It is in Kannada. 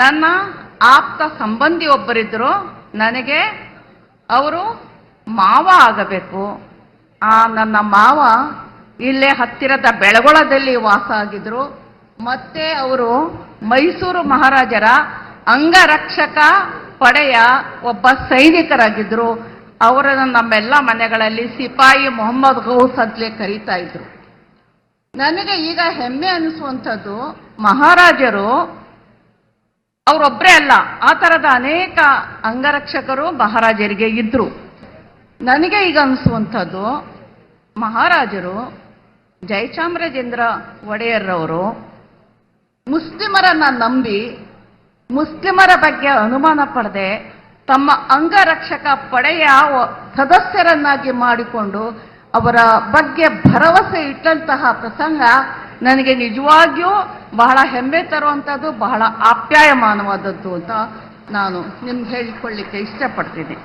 ನನ್ನ ಆಪ್ತ ಸಂಬಂಧಿ ಒಬ್ಬರಿದ್ದರು ನನಗೆ ಅವರು ಮಾವ ಆಗಬೇಕು. ಆ ನನ್ನ ಮಾವ ಇಲ್ಲೇ ಹತ್ತಿರದ ಬೆಳಗೊಳದಲ್ಲಿ ವಾಸ ಆಗಿದ್ರು. ಮತ್ತೆ ಅವರು ಮೈಸೂರು ಮಹಾರಾಜರ ಅಂಗರಕ್ಷಕ ಪಡೆಯ ಒಬ್ಬ ಸೈನಿಕರಾಗಿದ್ದರು ಅವರನ್ನು ನಮ್ಮೆಲ್ಲ ಮನೆಗಳಲ್ಲಿ ಸಿಪಾಯಿ ಮೊಹಮ್ಮದ್ ಗೌಸ್ ಅಂತಲೇ ಕರೀತಾ ಇದ್ರು. ನನಗೆ ಈಗ ಹೆಮ್ಮೆ ಅನಿಸುವಂಥದ್ದು ಮಹಾರಾಜರು ಅವರೊಬ್ಬರೇ ಅಲ್ಲ, ಆ ಥರದ ಅನೇಕ ಅಂಗರಕ್ಷಕರು ಮಹಾರಾಜರಿಗೆ ಇದ್ರು. ನನಗೆ ಈಗ ಅನಿಸುವಂಥದ್ದು, ಮಹಾರಾಜರು ಜಯಚಾಮರಾಜೇಂದ್ರ ಒಡೆಯರ್ರವರು ಮುಸ್ಲಿಮರನ್ನ ನಂಬಿ, ಮುಸ್ಲಿಮರ ಬಗ್ಗೆ ಅನುಮಾನ ಪಡೆದೆ, ತಮ್ಮ ಅಂಗರಕ್ಷಕ ಪಡೆಯ ಸದಸ್ಯರನ್ನಾಗಿ ಮಾಡಿಕೊಂಡು ಅವರ ಬಗ್ಗೆ ಭರವಸೆ ಇಟ್ಟಂತಹ ಪ್ರಸಂಗ ನನಗೆ ನಿಜವಾಗಿಯೂ ಬಹಳ ಹೆಮ್ಮೆ ತರುವಂಥದ್ದು ಬಹಳ ಆಪ್ಯಾಯಮಾನವಾದದ್ದು ಅಂತ ನಾನು ನಿಮ್ಗೆ ಹೇಳಿಕೊಳ್ಳಿಕ್ಕೆ ಇಷ್ಟಪಡ್ತೀನಿ.